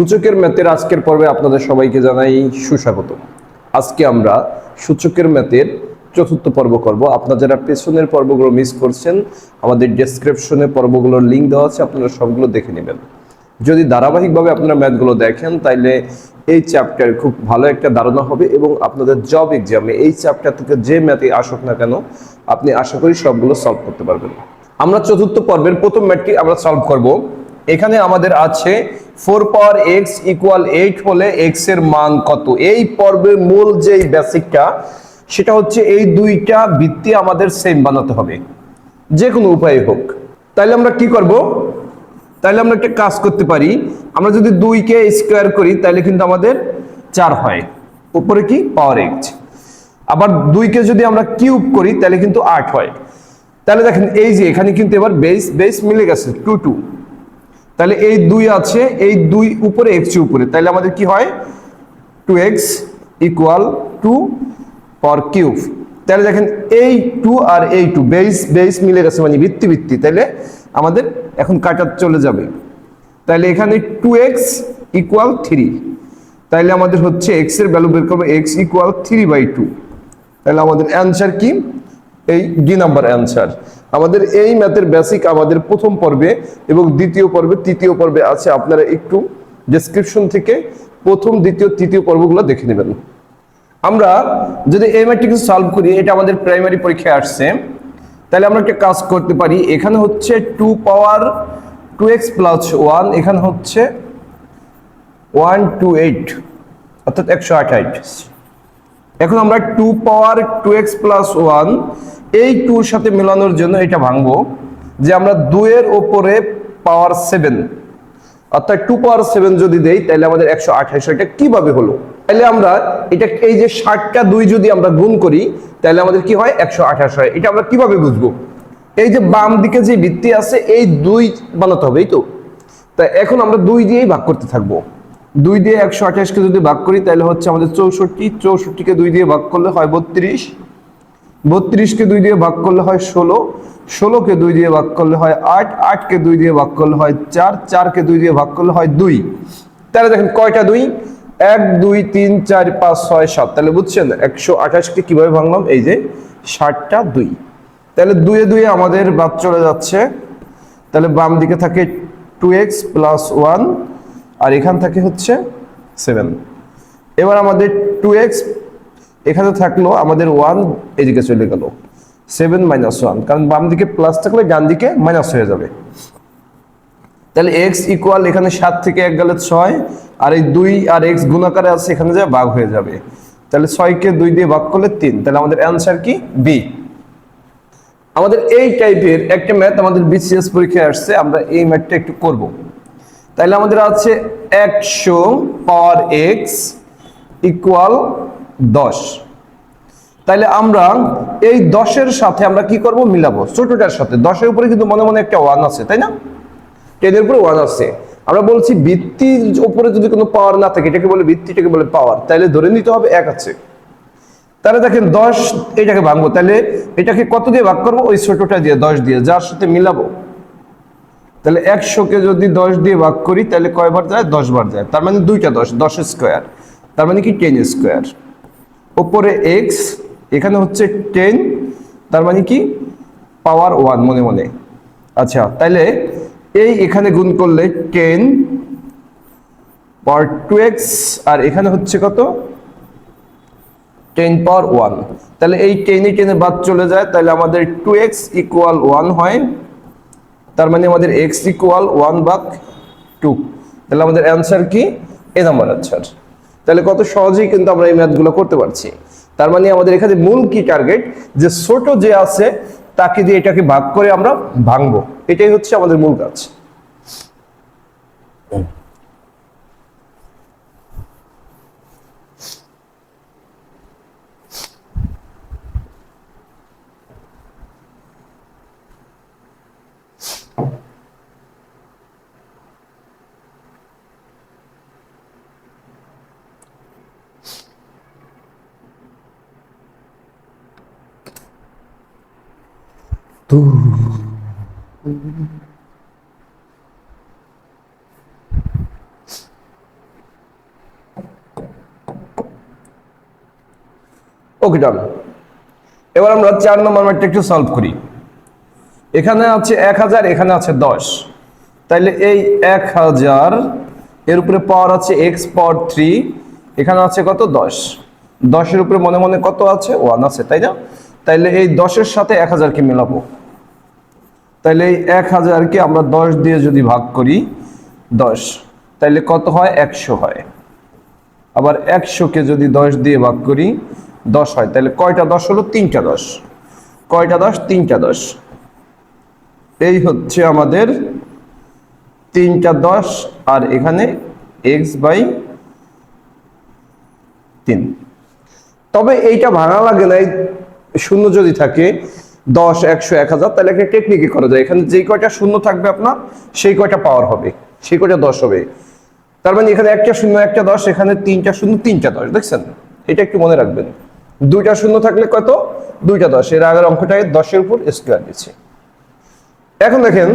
সূচকের ম্যাথের আজকের পর্বে আপনাদের সবাইকে জানাই সুস্বাগত। আজকে আমরা সূচকের ম্যাথের চতুর্থ পর্ব করব। আপনারা যারা পেছনের পর্বগুলো মিস করছেন, আমাদের ডেসক্রিপশনে পর্বগুলোর লিঙ্ক দেওয়া আছে, আপনারা সবগুলো দেখে নেবেন। যদি ধারাবাহিকভাবে আপনারা ম্যাথগুলো দেখেন, তাইলে এই চ্যাপ্টার খুব ভালো একটা ধারণা হবে এবং আপনাদের জব এক্সামে এই চ্যাপ্টার থেকে যে ম্যাথে আসুক না কেন, আপনি আশা করি সবগুলো সলভ করতে পারবেন। আমরা চতুর্থ পর্বের প্রথম ম্যাথটি আমরা সলভ করব। এখানে আমাদের আছে four power x equal eight হলে এক্সের মান কত? এই পর্বের মূল যেই বেসিকটা সেটা হচ্ছে এই দুইটা ভিত্তি আমাদের সেম বানাতে হবে। যে কোনো উপায়ে হোক। তাইলে আমরা কি করব? তাহলে আমরা একটা কাজ করতে পারি। আমরা যদি দুইকে স্কোয়ার করি তাহলে কিন্তু আমাদের চার হয়। উপরে কি? পাওয়ার এক্স আবার দুইকে যদি আমরা কিউব করি তাহলে কিন্তু আট হয়। তাহলে দেখেন, এই যে এখানে কিন্তু এবার বেস বেস মিলে গেছে টু টু তাহলে এই দুই আছে, এই দুই উপরে এক্স উপরে। তাহলে আমাদের কি হয়? টু এক্স ইকুয়াল টু পর কিউব তাহলে দেখেন এই টু আর এই টু বেস বেস মিলে গেছে মানে ভিত্তি ভিত্তি তাহলে আমাদের এখন কাটা চলে যাবে। তাহলে এখানে টু এক্স ইকুয়াল থ্রি তাহলে আমাদের হচ্ছে এক্সের ভ্যালু বের করব x equal three by two তাহলে আমাদের অ্যান্সার কি? এই ডি নাম্বার অ্যান্সার আমাদের এই ম্যাথের বেসিক আমাদের প্রথম পর্বে এবং দ্বিতীয় পর্বে, তৃতীয় পর্বে আছে। আপনারা একটু ডেসক্রিপশন থেকে প্রথম, দ্বিতীয়, তৃতীয় পর্বগুলো দেখে নেবেন। আমরা যদি এই ম্যাথটি কিছু সলভ করি, এটা আমাদের প্রাইমারি পরীক্ষায় আসছে। তাহলে আমরা একটা কাজ করতে পারি। এখানে হচ্ছে two power two x plus one এখানে হচ্ছে ওয়ান টু এইট অর্থাৎ একশো আঠাইট এখন আমরা two power two x plus one এই টুর সাথে মেলানোর জন্য এটা ভাঙবো যে আমরা দুয়ের ওপরে পাওয়ার সেভেন, অর্থাৎ টু পাওয়ার সেভেন যদি দেই, তাহলে আমাদের একশো আঠাশ কীভাবে হলো? তাহলে আমরা এটা এই যে ষাটটা দুই যদি আমরা গুণ করি, তাহলে আমাদের কি হয়? একশো আঠাশ হয়। এটা আমরা কীভাবে বুঝব? এই যে বাম দিকে যে ভিত্তি আছে, এই দুই বানাতে হবে, এই তো? তা এখন আমরা দুই দিয়েই ভাগ করতে থাকব। দুই দিয়ে একশো আঠাশকে যদি ভাগ করি, তাহলে হচ্ছে আমাদের চৌষট্টি চৌষট্টিকে দুই দিয়ে ভাগ করলে হয় বত্রিশ। বত্রিশকে দুই দিয়ে ভাগ করলে হয় ষোলো ষোলোকে দুই দিয়ে ভাগ করলে হয় আট আটকে দুই দিয়ে ভাগ করলে হয় চার চারকে দুই দিয়ে ভাগ করলে হয় দুই। তাহলে দেখেন কয়টা দুই? এক, দুই, তিন, চার, পাঁচ, ছয়, সাত। তাহলে বুঝছেন একশো আঠাশকে কীভাবে ভাঙলাম? এই যে ষাটটা দুই। তাহলে দুয়ে দুয়ে আমাদের বাদ চলে যাচ্ছে। তাহলে বাম দিকে থাকে টু এক্স প্লাস ওয়ান আর এখান থেকে হচ্ছে সেভেন এবার আমাদের টু এক্স এখানে থাকল আমাদের ওয়ান এদিকে চলে গেল। সেভেন মাইনাস ওয়ান কারণ বাম দিকে প্লাস থাকলে ডান দিকে মাইনাস হয়ে যাবে। তাহলে এক্স ইকুয়াল এখানে সাত থেকে এক গেলে ছয়, আর এই দুই আর এক্স গুণাকারে আছে, এখানে যা ভাগ হয়ে যাবে। তাহলে ছয়কে দুই দিয়ে ভাগ করলে তিন। তাহলে আমাদের অ্যান্সার কি? বি আমাদের এই টাইপের একটা ম্যাথ আমাদের বিসিএস পরীক্ষায় আসছে, আমরা এই ম্যাথটা একটু করব। তাহলে আমাদের আছে একশো পাওয়ার এক্স ইকুয়াল দশ। তাহলে আমরা এই দশের সাথে আমরা কি করব? মিলাবো। ছোটটার সাথে। দশের উপরে কিন্তু মনে মনে একটা ওয়ান আছে, তাই না? টেনের উপরে ওয়ান আছে। আমরা বলছি ভিত্তির উপরে যদি কোনো পাওয়ার না থাকে, এটাকে বলে ভিত্তিটাকে বলে পাওয়ার তাহলে ধরে নিতে হবে এক আছে। তাহলে দেখেন দশ, এটাকে ভাঙবো। তাহলে এটাকে কত দিয়ে ভাগ করব? ওই ছোটটা দিয়ে দশ দিয়ে, যার সাথে মিলাবো। তাহলে একশোকে যদি দশ দিয়ে ভাগ করি, তাহলে কয়বার যায়? দশ বার যায়। তার মানে দুইটা দশ দশ স্কোয়ার তার মানে কি? টেন স্কোয়ার ওপরে এক্স এখানে হচ্ছে টেন তার মানে কি? পাওয়ার ওয়ান মনে মনে। আচ্ছা তাহলে এই এখানে গুণ করলে টেন পাওয়ার টু এক্স আর এখানে হচ্ছে কত? টেন পাওয়ার ওয়ান তাহলে এই টেনে টেনে বাদ চলে যায় তাহলে আমাদের টু এক্স ইকুয়াল ওয়ান হয়। তার মানে আমাদের এক্স ইকুয়াল ওয়ান বাক টু তাহলে আমাদের অ্যান্সার কি? এ নাম্বার অ্যান্সার তাহলে কত সহজেই কিন্তু আমরা এই ম্যাথগুলো করতে পারছি। তার মানে আমাদের এখানে মূল কি টার্গেট যে ছোট যে আছে, তাকে দিয়ে এটাকে ভাগ করে আমরা ভাঙবো। এটাই হচ্ছে আমাদের মূল কাজ। ওকে ডান এবার আমরা চার নম্বর ম্যাটটা একটু সলভ করি। এখানে আছে এক হাজার, এখানে আছে দশ। তাইলে এই এক হাজার, এর উপরে পাওয়ার আছে এক্স পাওয়ার থ্রি এখানে আছে কত? দশ। দশের উপরে মনে মনে কত আছে? ওয়ান আছে, তাই না? তাইলে এই দশের সাথে এক হাজারকে মেলাবো। তাইলে এই এক হাজারকে আমরা দশ দিয়ে যদি ভাগ করি, দশ। তাহলে কত হয়? একশো হয়। আবার একশোকে যদি দশ দিয়ে ভাগ করি, দশ হয়। তাহলে কয়টা দশ হলো? তিনটা দশ। কয়টা দশ? তিনটা দশ। এই হচ্ছে আমাদের তিনটা দশ আর এখানে এক্স বাই তিন। তবে এইটা ভাঙা লাগে না শূন্য যদি থাকে দশ, একশো, এক হাজার, তাহলে একটা টেকনিকে করা যায়। এখানে যেই কয়টা শূন্য থাকবে আপনার, সেই কয়টা পাওয়ার হবে, সেই কয়টা দশ হবে। তার মানে এখানে একটা শূন্য, একটা দশ, এখানে তিনটা শূন্য, তিনটা দশ, দেখছেন? এটা একটু মনে রাখবেন। দুইটা শূন্য থাকলে কত? দুইটা দশ। এর আগের অঙ্কটাকে দশের উপর স্কোয়ার দিচ্ছি এখন দেখেন,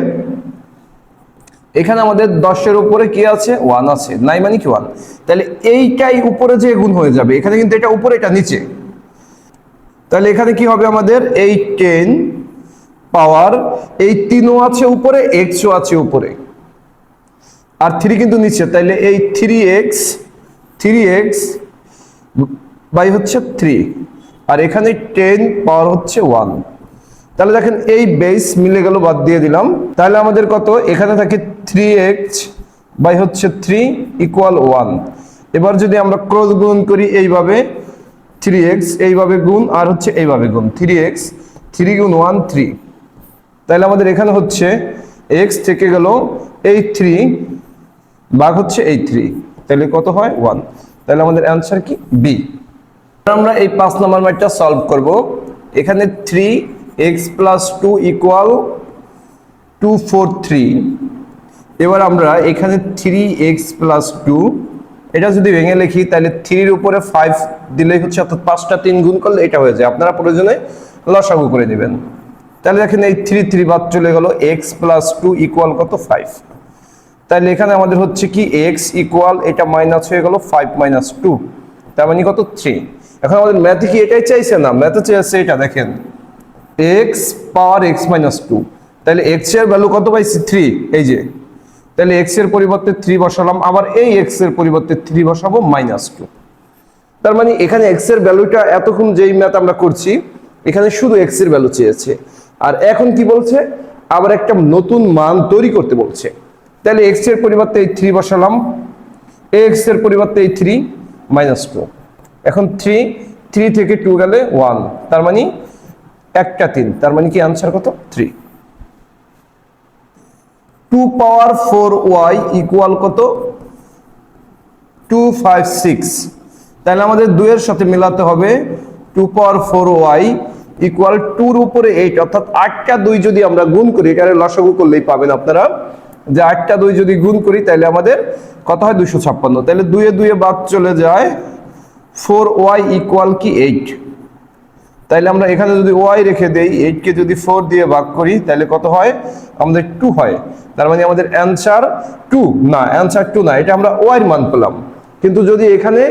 এখানে আমাদের দশের উপরে কি আছে? ওয়ান আছে। নাই মানে কি ওয়ান তাহলে এইটাই উপরে যে গুণ হয়ে যাবে, এখানে কিন্তু এটা উপরে, এটা নিচে। তাহলে এখানে কি হবে আমাদের? এই টেন পাওয়ার, এই তিনও আছে উপরে, এক্সও আছে উপরে। আর থ্রি কিন্তু নিচে, তাইলে এই three x three x by হচ্ছে থ্রি। আর এখানে টেন পাওয়ার হচ্ছে ওয়ান। তাহলে দেখেন এই বেস মিলে গেল, বাদ দিয়ে দিলাম। তাহলে আমাদের কত? এখানে থাকে থ্রি এক্স বাই হচ্ছে থ্রি ইকুয়াল ওয়ান। এবার যদি আমরা ক্রস গুণ করি এইভাবে থ্রি এক্স এইভাবে গুণ আর হচ্ছে এইভাবে গুণ। থ্রি এক্স থ্রি গুণ ওয়ান থ্রি তাহলে আমাদের এখানে হচ্ছে এক্স থেকে গেল এই থ্রি ভাগ হচ্ছে এই থ্রি তাহলে কত হয়? ওয়ান তাহলে আমাদের অ্যান্সার কি? বি আমরা এই পাঁচ নম্বর ম্যাটটা সলভ করব। এখানে three x plus two equal two four three এবার আমরা এখানে থ্রি এক্স প্লাস টু এটা যদি ভেঙে লিখি, তাহলে থ্রির উপরে ফাইভ দিলেই হচ্ছে অর্থাৎ পাঁচটা তিন গুণ করলে এটা হয়ে যায়। আপনারা প্রয়োজনে লসাগু করে দেবেন। তাহলে দেখেন এই থ্রি থ্রি বাদ চলে গেল এক্স প্লাস টু ইকুয়াল কত? ফাইভ তাহলে এখানে আমাদের হচ্ছে কি এক্স ইকুয়াল এটা মাইনাস হয়ে গেল ফাইভ মাইনাস টু তার মানে কত? থ্রি এখন আমাদের ম্যাথে কি এটাই চাইছে না? ম্যাথে চাইছে এটা, দেখেন। X power x minus two তাহলে এক্সের ভ্যালু কত পাইছি? থ্রি এই যে তাহলে এক্সের পরিবর্তে থ্রি বসালাম, আবার এই এক্সের পরিবর্তে থ্রি বসাবো মাইনাস টু তার মানে এখানে এক্সের ভ্যালুটা এতক্ষণ যেই ম্যাথ আমরা করছি, এখানে শুধু এক্সের ভ্যালু চেয়েছে। আর এখন কি বলছে? আবার একটা নতুন মান তৈরি করতে বলছে। তাহলে এক্সের পরিবর্তে এই থ্রি বসালাম এক্সের পরিবর্তে এই থ্রি মাইনাস টু এখন থ্রি থ্রি থেকে টু গেলে ওয়ান তার মানে একটা তিন। তার মানে কি আনসার কত? Three two power four y equal কত? Two five six. তাহলে আমাদের দুইয়ের সাথে মেলাতে হবে two power four y equal টুর উপরে এইট, অর্থাৎ আটটা দুই যদি আমরা গুণ করি, এটারে লসাগু করলেই পাবেন আপনারা। যে আটটা দুই যদি গুণ করি, তাহলে আমাদের কত হয়? দুশো ছাপ্পান্ন। তাহলে দুয়ে দুয়ে বাদ চলে যায়। ফোর ওয়াই ইকুয়াল কি? এইট। তাইলে আমরা এখানে যদি ওয়াই রেখে দেই এইটকে যদি ফোর দিয়ে ভাগ করি তাহলে কত হয়? আমাদের টু হয়। তার মানে আমাদের অ্যান্সার টু না অ্যান্সার টু না, এটা আমরা ওয়াইর মান পেলাম। কিন্তু যদি এখানে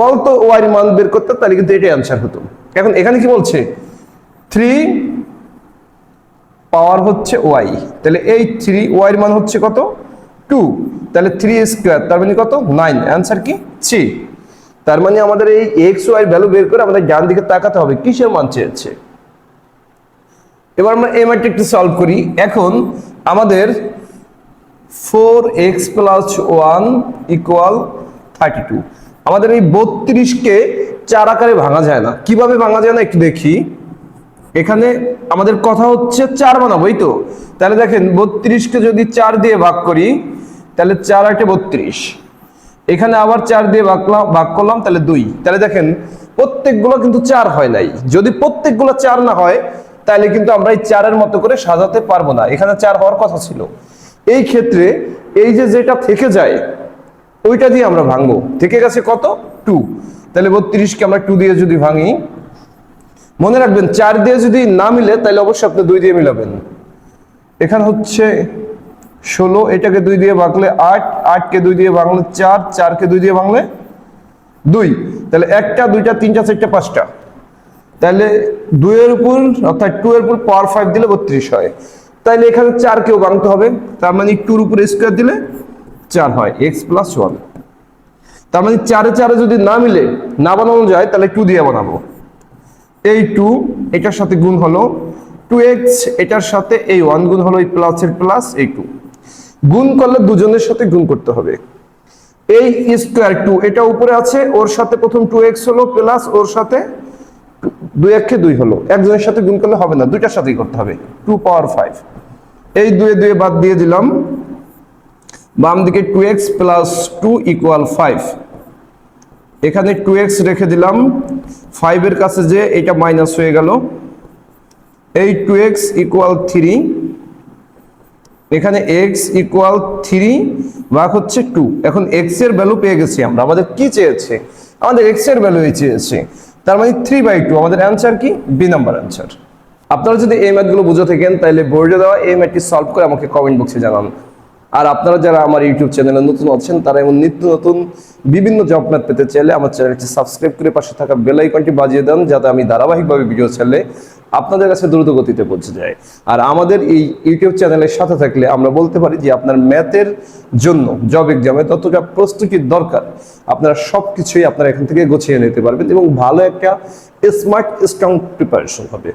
বলতো ওয়াইর মান বের করতে তাহলে কিন্তু এটা অ্যান্সার হতো। এখন এখানে কি বলছে? থ্রি পাওয়ার হচ্ছে ওয়াই তাহলে এই থ্রি ওয়াইয়ের মান হচ্ছে কত? টু তাহলে থ্রি স্কোয়ার তার মানে কত? নাইন অ্যান্সার কি? থ্রি তার মানে আমাদের এই এক্স ওয়াই ভ্যালু বের করে আমাদের ডান দিকে তাকাতে হবে, কিসের মান চেয়েছে? এবার আমরা এই একটু সলভ করি। এখন আমাদের four x plus one equal thirty two আমাদের এই বত্রিশকে চার আকারে ভাঙা যায় না। কীভাবে ভাঙা যায় না একটু দেখি। এখানে আমাদের কথা হচ্ছে চার বানাবো, এই তো? তাহলে দেখেন, বত্রিশকে যদি চার দিয়ে ভাগ করি, তাহলে চার আটে বত্রিশ। এখানে আবার চার দিয়ে ভাগলাম ভাগ করলাম, তাহলে দুই। তাহলে দেখেন, প্রত্যেকগুলো কিন্তু চার হয় নাই। যদি প্রত্যেকগুলো চার না হয়, তাহলে কিন্তু আমরা এই চারের মতো করে সাজাতে পারব না। এখানে চার হওয়ার কথা ছিল। এই ক্ষেত্রে এই যে যেটা থেকে যায়, ওইটা দিয়ে আমরা ভাঙবো। থেকে গেছে কত? টু। তাহলে বত্রিশকে আমরা টু দিয়ে যদি ভাঙি, মনে রাখবেন, চার দিয়ে যদি না মিলে, তাহলে অবশ্যই আপনি দুই দিয়ে মিলাবেন। এখানে হচ্ছে ষোলো, এটাকে দুই দিয়ে ভাঙলে আট, আটকে দুই দিয়ে ভাঙলে চার, চারকে দুই দিয়ে ভাঙলে দুই। তাহলে একটা, দুইটা, তিনটা, চারটা, পাঁচটা। তাহলে দুইয়ের উপর, অর্থাৎ টু এর উপর পাওয়ার ফাইভ দিলে বত্রিশ হয়। তাহলে এখানে চার কেউ ভাঙতে হবে। তার মানে টুর উপর স্কোয়ার দিলে চার হয়, এক্স প্লাস ওয়ান। তার মানে চারে চারে যদি না মিলে, না বানানো যায়, তাহলে টু দিয়ে বানাবো। এই টু, এটার সাথে গুণ হলো টু এক্স, এটার সাথে এই ওয়ান গুণ হলো এই প্লাস প্লাসের প্লাস এই টু। গুণ করলে দুজনের সাথে গুণ করতে হবে। এই স্কোয়ার টু এটা উপরে আছে, ওর সাথে প্রথম টু এক্স হলো প্লাস ওর সাথে দুই একে দুই হলো। একজনের সাথে গুণ করলে হবে না, দুইটার সাথেই করতে হবে। টু পাওয়ার ফাইভ এই দুয়ে দুয়ে বাদ দিয়ে দিলাম। বাম দিকে two x plus two equal five এখানে টু এক্স রেখে দিলাম। ফাইভের কাছে যে এটা মাইনাস হয়ে গেল। এই টু এক্স ইকুয়াল থ্রি এখানে এক্স ইকুয়াল থ্রি ভাগ হচ্ছে টু এখন এক্সের ভ্যালু পেয়ে গেছি আমরা। আমাদের কি চেয়েছে? আমাদের এক্সের ভ্যালুই চেয়েছে। তার মানে থ্রি বাই টু আমাদের অ্যান্সার কি? বি নাম্বার অ্যান্সার আপনারা যদি এই ম্যাথগুলো বুঝে থাকেন তাহলে বোর্ডে দেওয়া, এই ম্যাথটি সলভ করে আমাকে কমেন্ট বক্সে জানান। আর আপনারা যারা আমার ইউটিউব চ্যানেলে নতুন আছেন, তারা এমন নিত্য নতুন বিভিন্ন জব ম্যাথ পেতে চাইলে আমার চ্যানেলটি সাবস্ক্রাইব করে পাশে থাকা বেল আইকনটি বাজিয়ে দেন, যাতে আমি ধারাবাহিকভাবে ভিডিও ছাড়লে আপনাদের কাছে দ্রুত গতিতে পৌঁছে যায়। আর আমাদের এই ইউটিউব চ্যানেলের সাথে থাকলে আমরা বলতে পারি যে আপনার ম্যাথের জন্য জব এক্সামে ততটা প্রস্তুতির দরকার। আপনারা সব কিছুই আপনারা এখান থেকে গুছিয়ে নিতে পারবেন এবং ভালো একটা স্মার্ট স্ট্রং প্রিপারেশন হবে.